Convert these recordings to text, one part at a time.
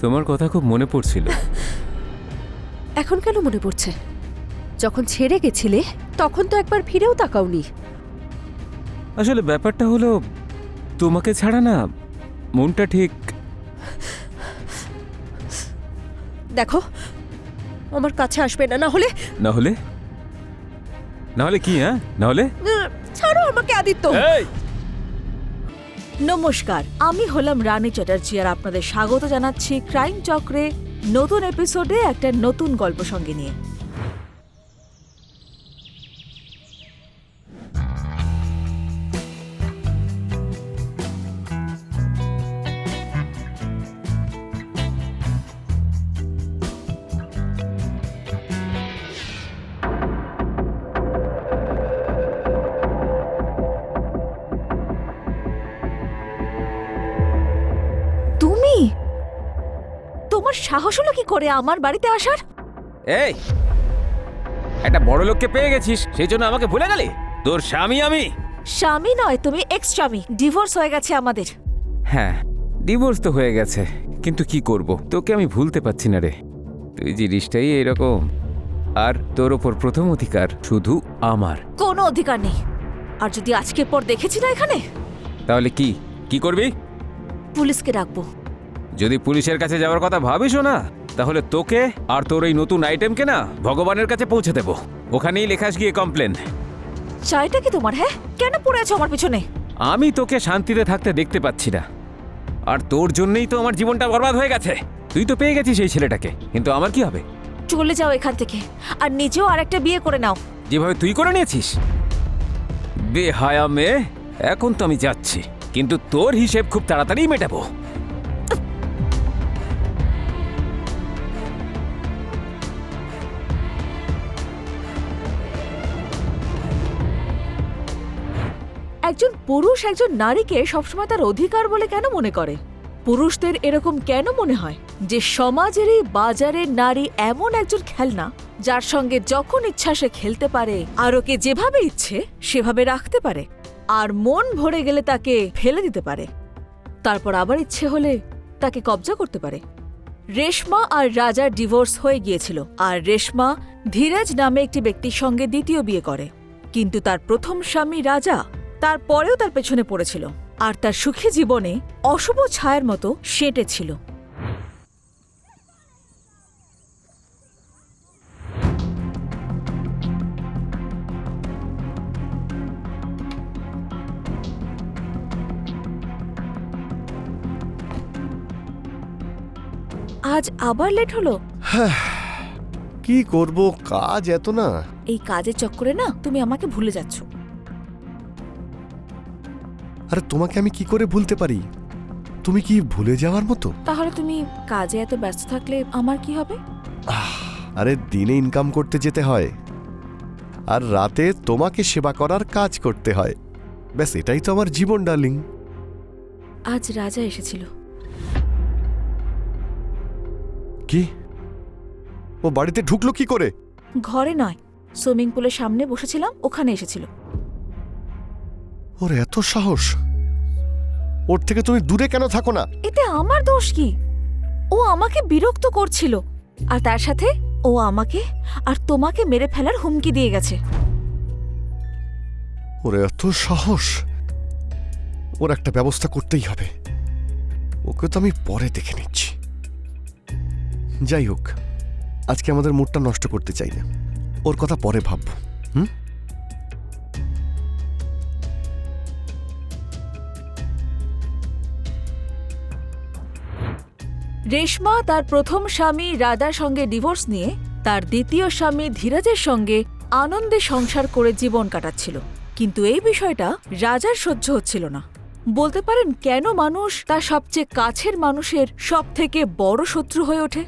তোমার কথা খুব মনে পড়ছিল। এখন কেন মনে পড়ছে? যখন ছেড়ে গেছিলে তখন তো একবার ফিরেও তাকাওনি। আসলে ব্যাপারটা হলো তোমাকে ছাড়া না মনটা ঠিক দেখো আমার কাছে আসবে না না হলে না হলে? না হলে কি হ্যাঁ? না হলে? ছাড়ো আমাকে আদিত্য। এই! নমস্কার, আমি হলাম রানী চ্যাটার্জি আর আপনাদের স্বাগত জানাচ্ছি ক্রাইম চক্রে নতুন এপিসোডে একটা নতুন গল্প সঙ্গে নিয়ে। করে আমার বাড়িতে আসার? এই একটা বড় লোককে পেয়ে গেছিস সেই জন্য আমাকে ভুলে গেলি? তোর স্বামী আমি। স্বামী নয় তুমি এক্স স্বামী। ডিভোর্স হয়ে গেছে আমাদের। হ্যাঁ ডিভোর্স তো হয়ে গেছে কিন্তু কি করব? তোকে আমি ভুলতে পারছি না রে। তুই জিনিসটাই এরকম। আর তোর ওপর প্রথম অধিকার শুধু আমার। কোনো অধিকার নেই। আর যদি আজকের পর দেখেছি না এখানে? তাহলে কি? কি করবি? পুলিশকে ডাকবো। যদি পুলিশের কাছে যাওয়ার কথা ভাবিসও না তাহলে তোকে আর তোর এই নতুন আইটেমকে না ভগবানের কাছে পৌঁছে দেবো। ওখানেই লেখাস গিয়ে কমপ্লেন চাইটা কি তোমার হ্যাঁ? কেন পড়ে আছো আমার পিছনে? আমি তোকে শান্তিতে থাকতে দেখতে পাচ্ছি না। আর তোর জন্যই তো আমার জীবনটা বরবাদ হয়ে গেছে। তুই তো পেয়ে গেছিস এই ছেলেটাকে কিন্তু আমার কি হবে? চলে যাও এখান থেকে। আর নিজেও আরেকটা বিয়ে করে নাও। যেভাবে তুই করে নিয়েছিস? বেহায়া মেয়ে এখন তো আমি যাচ্ছি কিন্তু তোর হিসেব খুব তাড়াতাড়ি মেটাবো। একজন পুরুষ, একজন নারীকে সবসময় তার অধিকার বলে কেন মনে করে? পুরুষদের এরকম কেন মনে হয় যে সমাজেরই বাজারের নারী এমন একজন খেলনা, যার সঙ্গে যখন ইচ্ছা সে খেলতে পারে, আর ওকে যেভাবে ইচ্ছে সেভাবে রাখতে পারে, আর মন ভরে গেলে তাকে ফেলে দিতে পারে। তারপর আবার ইচ্ছে হলে তাকে কবজা করতে পারে। রেশমা আর রাজার ডিভোর্স হয়ে গিয়েছিল, আর রেশমা ধীরাজ নামে একটি ব্যক্তির সঙ্গে দ্বিতীয় বিয়ে করে। কিন্তু তার প্রথম স্বামী রাজা তারপরেও তার পেছনে পড়েছিল। আর তার সুখী জীবনে অশুভ ছায়ার মতো সেঁটে ছিল। আজ আবার লেট হলো? কি করব কাজ এত না। এই কাজের চক্করে না তুমি আমাকে ভুলে যাচ্ছ। আরে তোমাকে আমি কি করে ভুলতে পারি? তুমি কি ভুলে যাওয়ার মতো? তাহলে তুমি কাজে এত ব্যস্ত থাকলে আমার কি হবে? আরে দিনে ইনকাম করতে যেতে হয়। আর রাতে তোমাকে সেবা করার কাজ করতে হয়। ব্যাস এটাই তো আমার জীবন ডার্লিং আজ রাজা এসেছিল। কি? ও বাড়িতে ঢুকলো কি করে? ঘরে নয় সুইমিং পুলের সামনে বসেছিলাম ওখানে এসেছিল। ওর এত সাহস। ওর থেকে তুমি দূরে কেন থাকো না? এতে আমার দোষ কি? ও আমাকে বিরক্ত করছিল আর তার সাথে ও আমাকে আর তোমাকে মেরে ফেলার হুমকি দিয়ে গেছে। ওর এত সাহস ওর একটা ব্যবস্থা করতেই হবে। ওকে তো আমি পরে দেখে নিচ্ছি। যাই হোক আজকে আমাদের মুডটা নষ্ট করতে চাই না। ওর কথা পরে ভাববো হুম? রেশমা তার প্রথম স্বামী রাধার সঙ্গে ডিভোর্স নিয়ে তার দ্বিতীয় স্বামী ধীরাজের সঙ্গে আনন্দে সংসার করে জীবন কাটাচ্ছিল। কিন্তু এই বিষয়টা রাজার সহ্য হচ্ছিল না। বলতে পারেন কেন মানুষ তার সবচেয়ে কাছের মানুষের সব থেকে বড় শত্রু হয়ে ওঠে?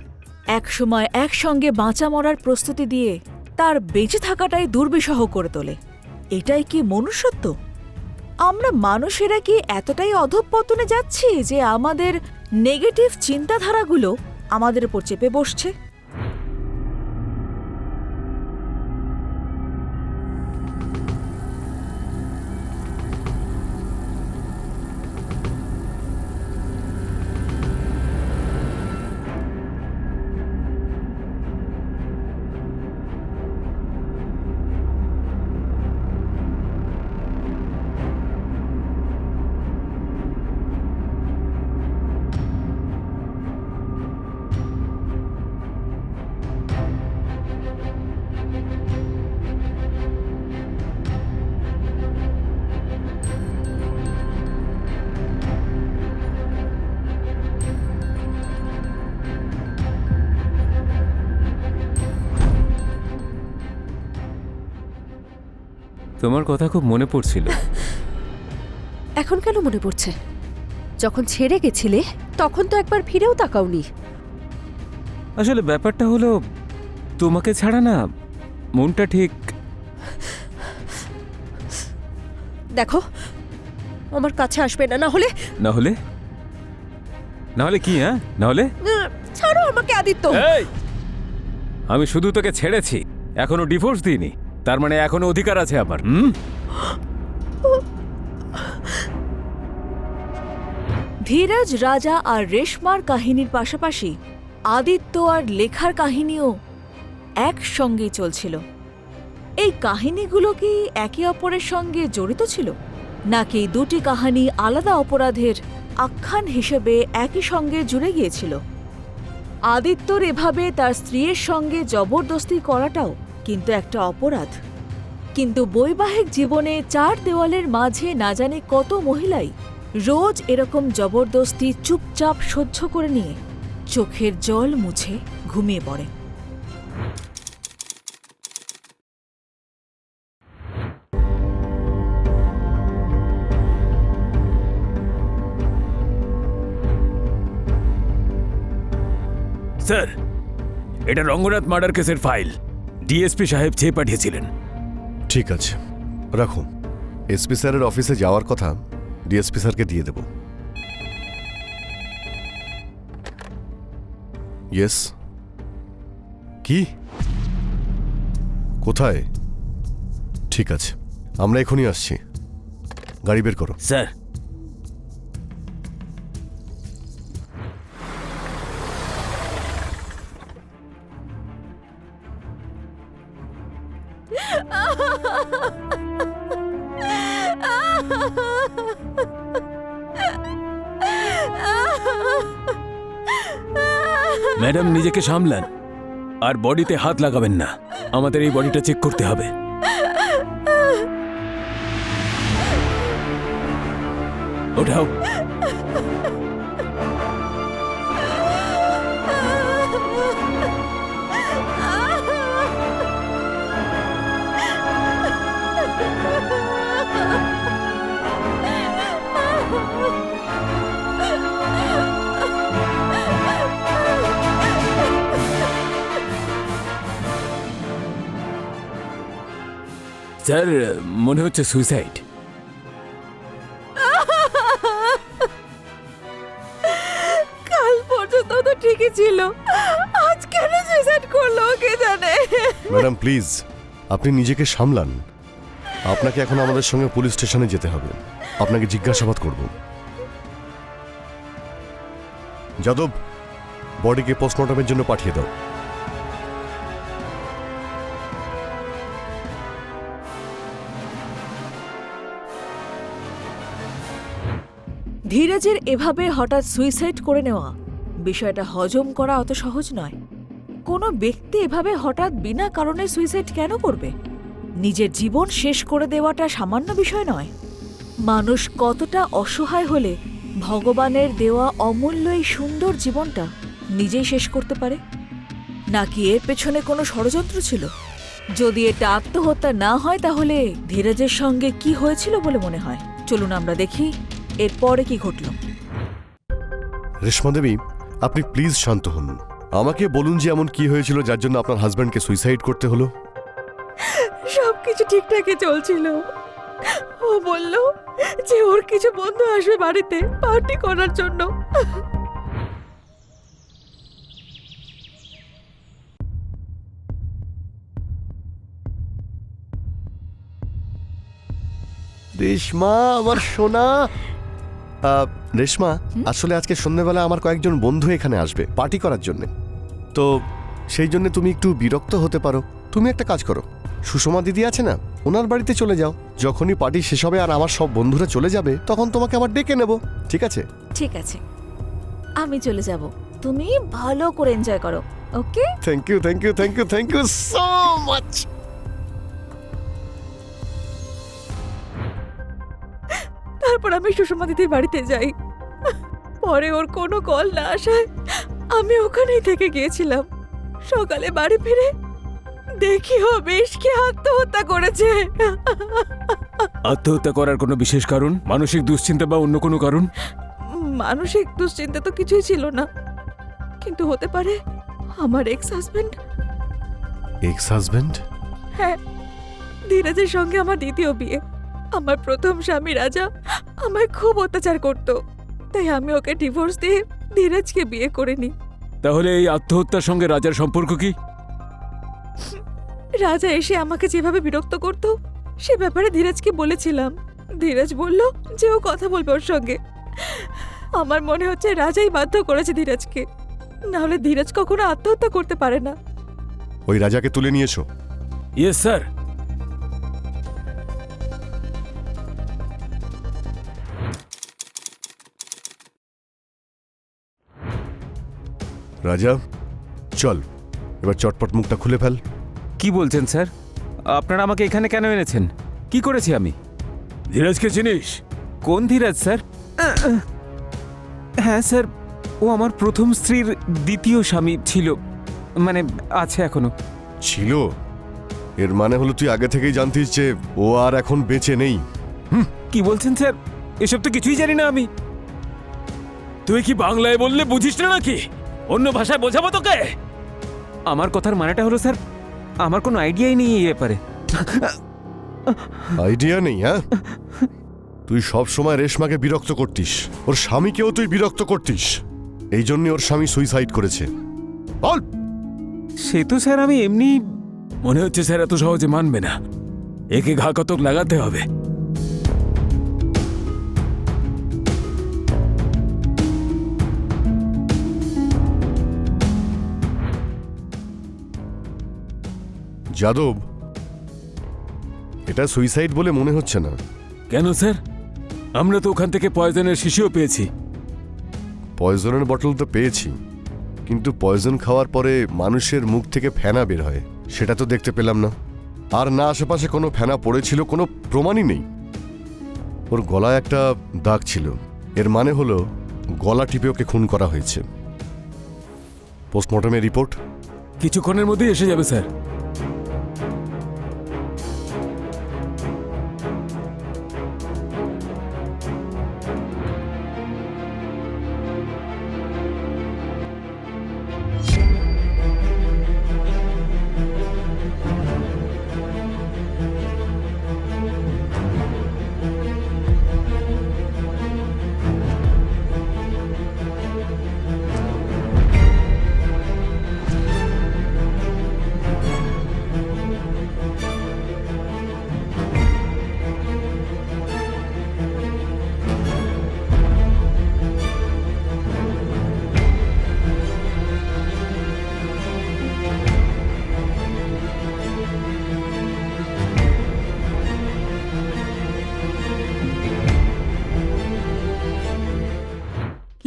একসময় একসঙ্গে বাঁচা মরার প্রস্তুতি দিয়ে তার বেঁচে থাকাটাই দুর্বিষহ করে তোলে। এটাই কি মনুষ্যত্ব? আমরা মানুষেরা কি এতটাই অধঃপতনে যাচ্ছি যে আমাদের নেগেটিভ চিন্তাধারাগুলো আমাদের উপর চেপে বসছে। তোমার কথা খুব মনে পড়ছিল। এখন কেন মনে পড়ছে? যখন ছেড়ে গেছিলে তখন তো একবার ফিরেও তাকাওনি। আসলে ব্যাপারটা হলো তোমাকে ছাড়া না মনটা ঠিক দেখো আমার কাছে আসবে না না হলে? না হলে? না হলে কি হ্যাঁ? না হলে? ছাড়ো আমাকে আদিত্য! আমি শুধু তোকে ছেড়েছি এখনও ডিভোর্স দিইনি। তার মানে এখনও অধিকার আছে আমার। হুম? ধীরজ, রাজা আর রেশমার কাহিনীর পাশাপাশি আদিত্য আর লেখার কাহিনীও একসঙ্গেই চলছিল। এই কাহিনীগুলো কি একে অপরের সঙ্গে জড়িত ছিল? নাকি দুটি কাহিনী আলাদা অপরাধের আখ্যান হিসেবে একই সঙ্গে জুড়ে গিয়েছিল? আদিত্যর এভাবে তার স্ত্রীর সঙ্গে জবরদস্তি করাটাও কিন্তু একটা অপরাধ। কিন্তু বৈবাহিক জীবনে চার দেওয়ালের মাঝে না জানে কত মহিলাই রোজ এরকম জবরদস্তি চুপচাপ সহ্য করে নিয়ে চোখের জল মুছে ঘুমিয়ে পড়ে। স্যার, এটা রঙ্গনাথ মার্ডার কেসের ফাইল। ডিএসপি সাহেব চেয়ে পাঠিয়েছিলেন। ঠিক আছে। রাখো। এসপি স্যারের অফিসে যাওয়ার কথা ডিএসপি স্যারকে দিয়ে দেব। ইয়েস। কি? কোথায়? ঠিক আছে। আমরা এখনই আসছি। গাড়ি বের করো। স্যার। ম্যাডাম নিজেকে সামলান। আর বডিতে হাত লাগাবেন না। আমাদের এই বডিটা চেক করতে হবে। ওঠাও। স্যার মনে হচ্ছে সুইসাইড কাল পর্যন্ত তো ঠিকই ছিল। আজ কেন সুইসাইড করল কে জানে? ম্যাডাম প্লিজ আপনি নিজেকে সামলান। আপনাকে এখন আমাদের সঙ্গে পুলিশ স্টেশনে যেতে হবে। আপনাকে জিজ্ঞাসাবাদ করব। যাদব বডিকে পোস্টমর্টমের জন্য পাঠিয়ে দাও। ধীরজের এভাবে হঠাৎ সুইসাইড করে নেওয়া বিষয়টা হজম করা অত সহজ নয়। কোনো ব্যক্তি এভাবে হঠাৎ বিনা কারণে সুইসাইড কেন করবে? নিজের জীবন শেষ করে দেওয়াটা সামান্য বিষয় নয়। মানুষ কতটা অসহায় হলে ভগবানের দেওয়া অমূল্য এই সুন্দর জীবনটা নিজেই শেষ করতে পারে? নাকি এর পেছনে কোনো ষড়যন্ত্র ছিল? যদি এটা আত্মহত্যা না হয় তাহলে ধীরজের সঙ্গে কি হয়েছিল বলে মনে হয়? চলুন আমরা দেখি। এরপরে কি ঘটল? রেশমা দেবী আপনি প্লিজ শান্ত হন। আমাকে বলুন যে এমন কি হয়েছিল যার জন্য আপনার হাজব্যান্ডকে সুইসাইড করতে হলো? সবকিছু ঠিকঠাকই চলছিল। ও বলল যে ওর কিছু বন্ধু আসবে বাড়িতে পার্টি করার জন্য। রেশমা আমার সোনা রেশমা আসলে আজকে সন্ধ্যেবেলা আমার কয়েকজন বন্ধু এখানে আসবে পার্টি করার জন্য। তো সেই জন্য তুমি একটু বিরক্ত হতে পারো। তুমি একটা কাজ করো। সুষমা দিদি আছে না ওনার বাড়িতে চলে যাও। যখনই পার্টি শেষ হবে আর আমার সব বন্ধুরা চলে যাবে তখন তোমাকে আবার ডেকে নেব। ঠিক আছে? ঠিক আছে। আমি চলে যাব। তুমি ভালো করে এনজয় করো okay? Thank you thank you thank you thank you so much তারপর আমি সুষমা দিদির বাড়িতে যাই। পরে ওর কোনো কল না আসায় আমি ওখানেই থেকে গিয়েছিলাম। সকালে বাড়ি ফিরে দেখি ও বেশকে আত্মহত্যা করেছে। আত্মহত্যা করার কোনো বিশেষ কারণ? মানসিক দুশ্চিন্তা বা অন্য কোনো কারণ? মানসিক দুশ্চিন্তা তো কিছুই ছিল না। কিন্তু হতে পারে আমার এক্স হাজবেন্ড এক্স হাজবেন্ড হ্যাঁ ধীরাজের সঙ্গে আমার দ্বিতীয় বিয়ে। আমার প্রথম স্বামী রাজা আমায় খুব অত্যাচার করত। তাই আমি ওকে ডিভোর্স দিয়ে ধীরাজকে বিয়ে করে নিই। তাহলে এই আত্মহত্যার সঙ্গে রাজার সম্পর্ক কি? রাজা এসে আমাকে যেভাবে বিরক্ত করত সে ব্যাপারে ধীরাজকে বলেছিলাম। ধীরাজ বলল যে ও কথা বলবে ওর সঙ্গে। আমার মনে হচ্ছে রাজাই বাধ্য করেছে ধীরাজকে। না হলে ধীরাজ কখনো আত্মহত্যা করতে পারে না। ওই রাজাকে তুলে নিয়েছো? ইয়েস স্যার রাজা চল এবার চটপট মুখটা খুলে ফেল। কি বলছেন স্যার? আপনারা আমাকে এখানে কেন এনেছেন? কি করেছি আমি? ধীরাজকে চিনিস? কোন ধীরাজ স্যার? হ্যাঁ স্যার ও আমার প্রথম স্ত্রীর দ্বিতীয় স্বামী ছিল। মানে আছে এখনও। ছিল? এর মানে হলো তুই আগে থেকেই জানতিস যে ও আর এখন বেঁচে নেই। কি বলছেন স্যার? এসব তো কিছুই জানি না আমি। তুই কি বাংলায় বললে বুঝিস না নাকি? অন্য ভাষায় বোঝাবো তোকে? আমার কথার মানেটা হলো স্যার আমার কোনো আইডিয়াই নেই এই ব্যাপারে। আইডিয়া নেই হ্যাঁ? তুই সব সময় রেশমাকে বিরক্ত করতিস। ওর স্বামীকেও তুই বিরক্ত করতিস। এই জন্য ওর স্বামী সুইসাইড করেছে। বল! সে তো স্যার আমি এমনি মনে হচ্ছে স্যার এত সহজে মানবে না। একে ঘা কতক লাগাতে হবে। যাদব এটা সুইসাইড বলে মনে হচ্ছে না। কেন স্যার? আমরা তো ওখান থেকে পয়জনের শিশিও পেয়েছি। পয়জনের বটল তো পেয়েছি কিন্তু পয়জন খাওয়ার পরে মানুষের মুখ থেকে ফেনা বের হয় সেটা তো দেখতে পেলাম না। আর না আশেপাশে কোনো ফেনা পড়েছিল কোনো প্রমাণই নেই। ওর গলায় একটা দাগ ছিল এর মানে হলো গলা টিপে ওকে খুন করা হয়েছে। পোস্টমর্টমের রিপোর্ট কিছুক্ষণের মধ্যেই এসে যাবে স্যার।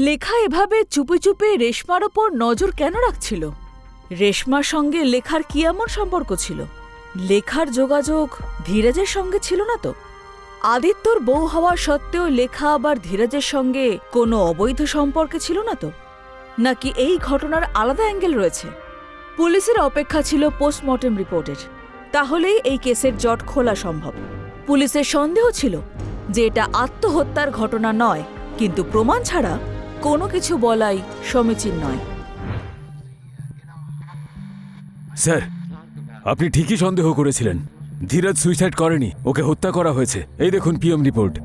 লেখা এভাবে চুপে চুপে রেশমার ওপর নজর কেন রাখছিল? রেশমার সঙ্গে লেখার কি এমন সম্পর্ক ছিল? লেখার যোগাযোগ ধীরাজের সঙ্গে ছিল না তো? আদিত্যর বউ হওয়া সত্ত্বেও লেখা আবার ধীরাজের সঙ্গে কোনো অবৈধ সম্পর্কে ছিল না তো? নাকি এই ঘটনার আলাদা অ্যাঙ্গেল রয়েছে? পুলিশের অপেক্ষা ছিল পোস্টমর্টেম রিপোর্টের। তাহলেই এই কেসের জট খোলা সম্ভব। পুলিশের সন্দেহ ছিল যে এটা আত্মহত্যার ঘটনা নয়, কিন্তু প্রমাণ ছাড়া কোনো কিছু বলাই সমীচীন নয়। স্যার আপনি ঠিকই সন্দেহ করেছিলেন। ধীরাজ সুইসাইড করেনি ওকে হত্যা করা হয়েছে। এই দেখুন পিএম রিপোর্ট।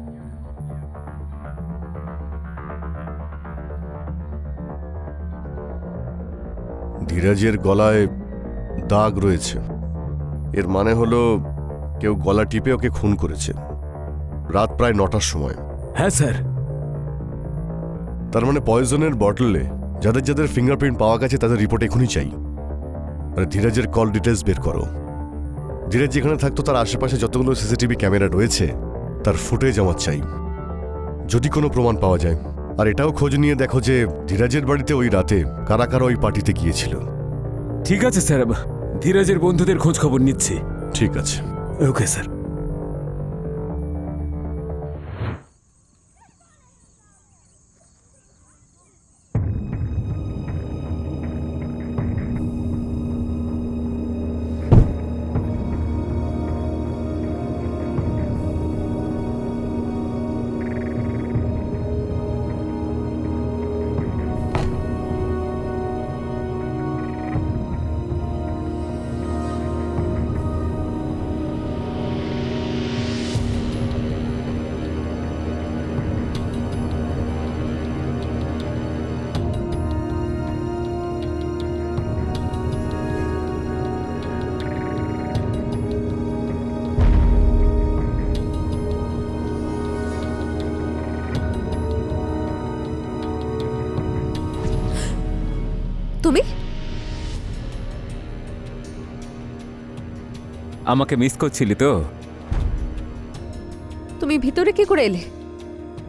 ধীরাজের গলায় দাগ রয়েছে। এর মানে হলো কেউ গলা টিপে ওকে খুন করেছে। রাত প্রায় নটার সময়। হ্যাঁ স্যার। তার মানে পয়জনের বটলে যাদের যাদের ফিঙ্গারপ্রিন্ট পাওয়া গেছে তাদের রিপোর্ট এখনই চাই। আর ধীরাজের কল ডিটেলস বের করো। ধীরাজ যেখানে থাকতো তার আশেপাশে যতগুলো সিসিটিভি ক্যামেরা রয়েছে তার ফুটেজ আমার চাই। যদি কোনো প্রমাণ পাওয়া যায়। আর এটাও খোঁজ নিয়ে দেখো যে ধীরাজের বাড়িতে ওই রাতে কারা কারা ওই পার্টিতে গিয়েছিল। ঠিক আছে স্যার ধীরাজের বন্ধুদের খোঁজ খবর নিচ্ছি। ঠিক আছে। ওকে স্যার আমাকে মিস করছিলি তো। তুমি ভিতরে কি করে এলে?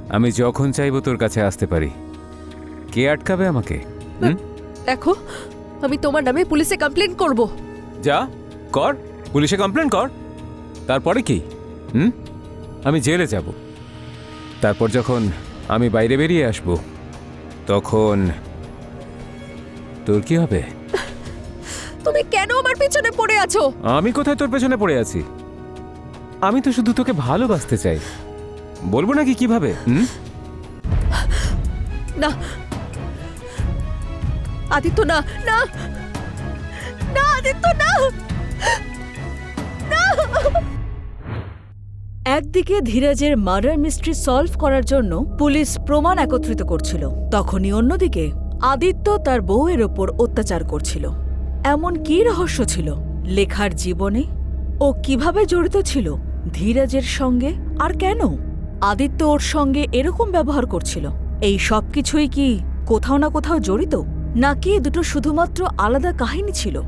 আমি যখন চাইব তোর কাছে আসতে পারি। কে আটকাবে আমাকে? হুম? দেখো আমি তোমার নামে পুলিশে কমপ্লেন করব। যা কর পুলিশে কমপ্লেন কর। তারপরে কি? হুম? আমি জেলে যাব। তারপর যখন আমি বাইরে বেরিয়ে আসব তখন তোর কি হবে? তুমি কেন আমার পেছনে পড়ে আছো? আমি কোথায় তোর পেছনে পড়ে আছি? আমি তো শুধু তোকে ভালোবাসতে চাই। বলব নাকি কীভাবে? হুম? না। আদিত্য না না। না আদিত্য না। একদিকে ধীরাজের মার্ডার মিস্ট্রি সলভ করার জন্য পুলিশ প্রমাণ একত্রিত করছিল তখনই অন্যদিকে আদিত্য তার বউয়ের ওপর অত্যাচার করছিল। এমন কি রহস্য ছিল? লেখার জীবনে? ও কীভাবে জড়িত ছিল? ধীরাজের সঙ্গে? আর কেন? আদিত্য ওর সঙ্গে এরকম ব্যবহার করছিল। এই সব কিছুই কি কোথাও না কোথাও জড়িত? নাকি দুটো শুধুমাত্র আলাদা কাহিনী ছিল?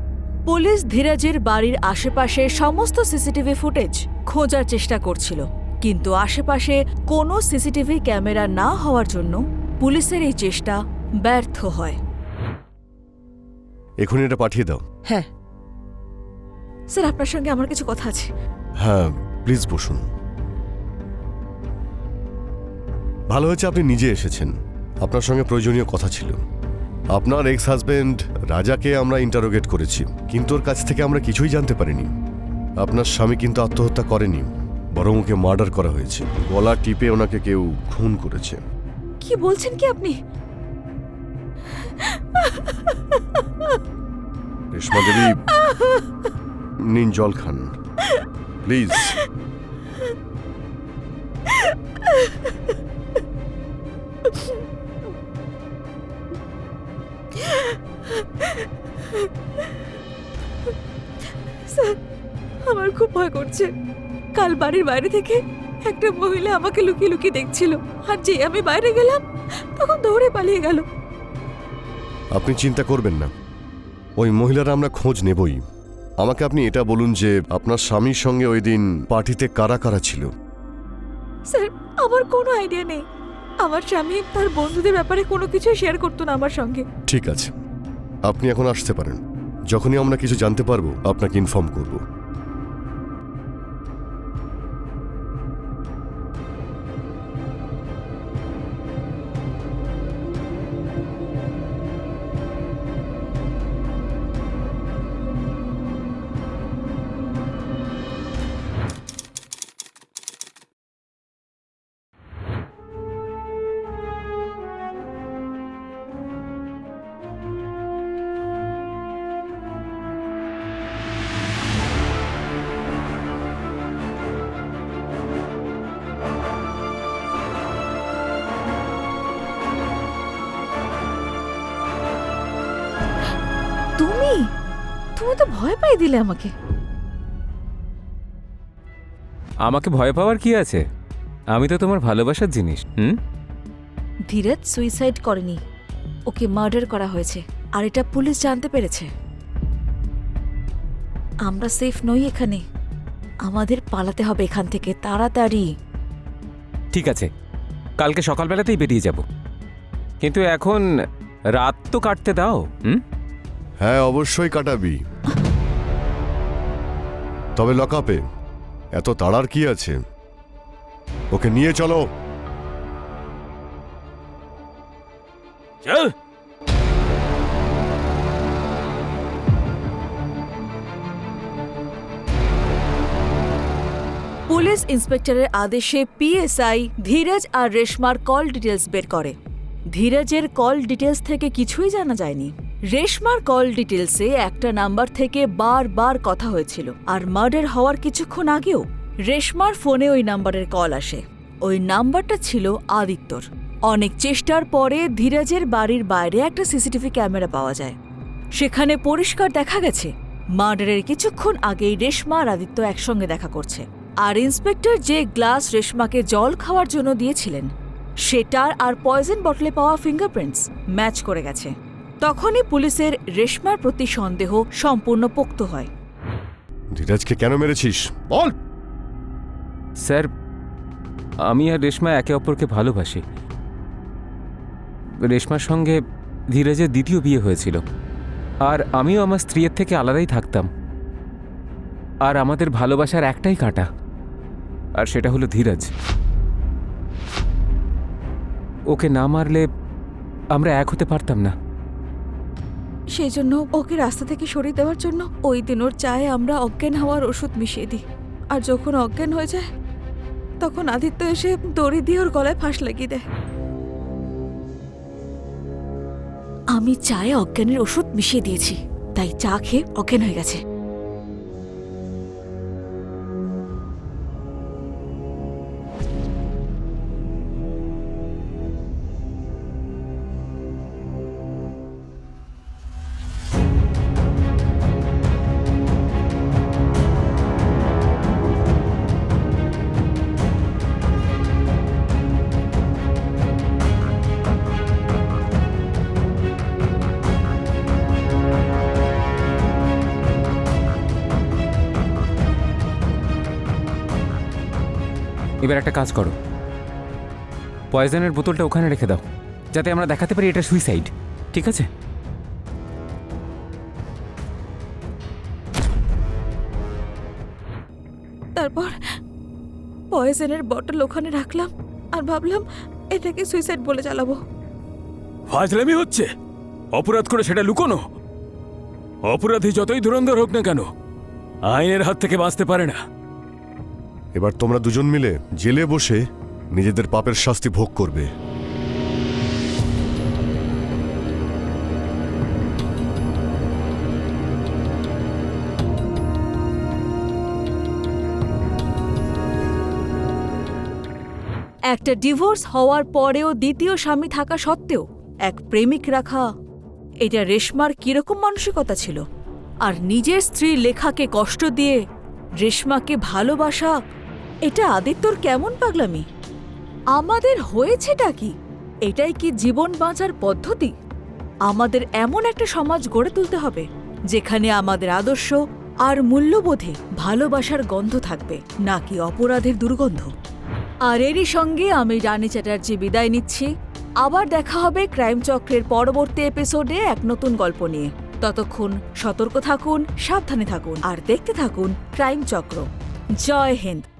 পুলিশ ধীরাজের বাড়ির আশেপাশে সমস্ত সিসিটিভি ফুটেজ খোঁজার চেষ্টা করছিল। কিন্তু আশেপাশে কোনো সিসিটিভি ক্যামেরা না হওয়ার জন্য পুলিশের এই চেষ্টা ব্যর্থ হয়। এখনই এটা পাঠিয়ে দাও। হ্যাঁ। স্যার আপনার সঙ্গে আমার কিছু কথা আছে। হ্যাঁ প্লিজ বসুন। ভালো হয়েছে আপনি নিজে এসেছেন। আপনার সঙ্গে প্রয়োজনীয় কথা ছিল। আপনার এক্স হাজবেন্ড রাজাকে আমরা ইন্টারোগেট করেছি কিন্তু ওর কাছ থেকে আমরা কিছুই জানতে পারিনি। আপনার স্বামী কিন্তু আত্মহত্যা করেনি বরং ওকে মার্ডার করা হয়েছে। গলা টিপে ওনাকে কেউ খুন করেছে। কি বলছেন কি আপনি? রেশমা দেবী নিন জল খান প্লিজ আমার খুব ভয় করছে। কাল বাড়ির বাইরে থেকে একটা মহিলা আমাকে লুকিয়ে লুকিয়ে দেখছিল। আর যে আমি বাইরে গেলাম, তখন দৌড়ে পালিয়ে গেল। আপনি চিন্তা করবেন না। ওই মহিলারা আমরা খোঁজ নেবই। আমাকে আপনি এটা বলুন যে আপনার স্বামীর সঙ্গে ওই দিন পার্টিতে কারা কারা ছিল? স্যার আমার কোনো আইডিয়া নেই। আমার স্বামী তার বন্ধুদের ব্যাপারে কোনো কিছু শেয়ার করতো না আমার সঙ্গে। ঠিক আছে। আপনি এখন আসতে পারেন। যখনই আমরা কিছু জানতে পারব আপনাকে ইনফর্ম করব। ভয় দিলে আমাকে? আমাকে ভয় পাওয়ার কি আছে? আমি তো তোমার ভালোবাসার জিনিস হুম? ধীরজ সুইসাইড করেনি। ওকে মার্ডার করা হয়েছে আর এটা পুলিশ জানতে পেরেছে। আমরা সেফ নই এখানে। আমাদের পালাতে হবে এখান থেকে তাড়াতাড়ি। ঠিক আছে কালকে সকালবেলাতেই বেরিয়ে যাব। কিন্তু এখন রাত তো কাটতে দাও হুম? হ্যাঁ অবশ্যই কাটাবি। তবে লকআপে এত তাড়ার কি আছে? ওকে নিয়ে চলো। চল। পুলিশ ইন্সপেক্টরের আদেশে পিএসআই ধীরজ আর রেশমার কল ডিটেলস বের করে। ধীরজের কল ডিটেলস থেকে কিছুই জানা যায়নি। রেশমার কল ডিটেলসে একটা নাম্বার থেকে বারবার কথা হয়েছিল। আর মার্ডার হওয়ার কিছুক্ষণ আগেও রেশমার ফোনে ওই নাম্বারের কল আসে। ওই নাম্বারটা ছিল আদিত্যর। অনেক চেষ্টার পরে ধীরজের বাড়ির বাইরে একটা সিসিটিভি ক্যামেরা পাওয়া যায়। সেখানে পরিষ্কার দেখা গেছে, মার্ডারের কিছুক্ষণ আগেই রেশমা আর আদিত্য একসঙ্গে দেখা করছে। আর ইন্সপেক্টর যে গ্লাস রেশমাকে জল খাওয়ার জন্য দিয়েছিলেন, সেটার আর পয়জন বটলে পাওয়া ফিঙ্গারপ্রিন্টস ম্যাচ করে গেছে। তখনই পুলিশের রেশমার প্রতি সন্দেহ সম্পূর্ণ পোক্ত হয়। ধীরাজকে কেন মেরেছিস? বল! স্যার আমি আর রেশমা একে অপরকে ভালোবাসি। রেশমার সঙ্গে ধীরজের দ্বিতীয় বিয়ে হয়েছিল। আর আমিও আমার স্ত্রীর থেকে আলাদাই থাকতাম। আর আমাদের ভালোবাসার একটাই কাঁটা আর সেটা হলো ধীরাজ। ওকে না মারলে আমরা এক হতে পারতাম না। সেই জন্য ওকে রাস্তা থেকে সরিয়ে দেওয়ার জন্য ওই দিন ওর চায়ে আমরা অজ্ঞান হওয়ার ওষুধ মিশিয়ে দিই। আর যখন অজ্ঞান হয়ে যায়, তখন আদিত্য এসে দড়ি দিয়ে ওর গলায় ফাঁস লাগিয়ে দেয়। আমি চায়ে অজ্ঞানের ওষুধ মিশিয়ে দিয়েছি, তাই চা খেয়ে অজ্ঞান হয়ে গেছে। এবার একটা কাজ করো। পয়জনের বোতলটা ওখানে রেখে দাও যাতে আমরা দেখাতে পারি এটা সুইসাইড ঠিক আছে? তারপর পয়জনের বটল ওখানে রাখলাম আর ভাবলাম এটাকে সুইসাইড বলে চালাবো। ফাজলামি হচ্ছে? অপরাধ করে সেটা লুকোনো? অপরাধী যতই ধুরন্ধর হোক না কেন আইনের হাত থেকে বাঁচতে পারে না। এবার তোমরা দুজন মিলে জেলে বসে নিজেদের পাপের শাস্তি ভোগ করবে। একটা ডিভোর্স হওয়ার পরেও দ্বিতীয় স্বামী থাকা সত্ত্বেও এক প্রেমিক রাখা, এটা রেশমার কীরকম মানসিকতা ছিল? আর নিজের স্ত্রী লেখাকে কষ্ট দিয়ে রেশমাকে ভালোবাসা এটা আদিত্যর কেমন পাগলামি? আমাদের হয়েছেটা কি? এটাই কি জীবন বাঁচার পদ্ধতি? আমাদের এমন একটা সমাজ গড়ে তুলতে হবে, যেখানে আমাদের আদর্শ আর মূল্যবোধে ভালোবাসার গন্ধ থাকবে, নাকি অপরাধের দুর্গন্ধ? আর এরই সঙ্গে আমি রানী চ্যাটার্জি বিদায় নিচ্ছি। আবার দেখা হবে ক্রাইম চক্রের পরবর্তী এপিসোডে এক নতুন গল্প নিয়ে। ততক্ষণ সতর্ক থাকুন, সাবধানে থাকুন, আর দেখতে থাকুন ক্রাইম চক্র। জয় হিন্দ।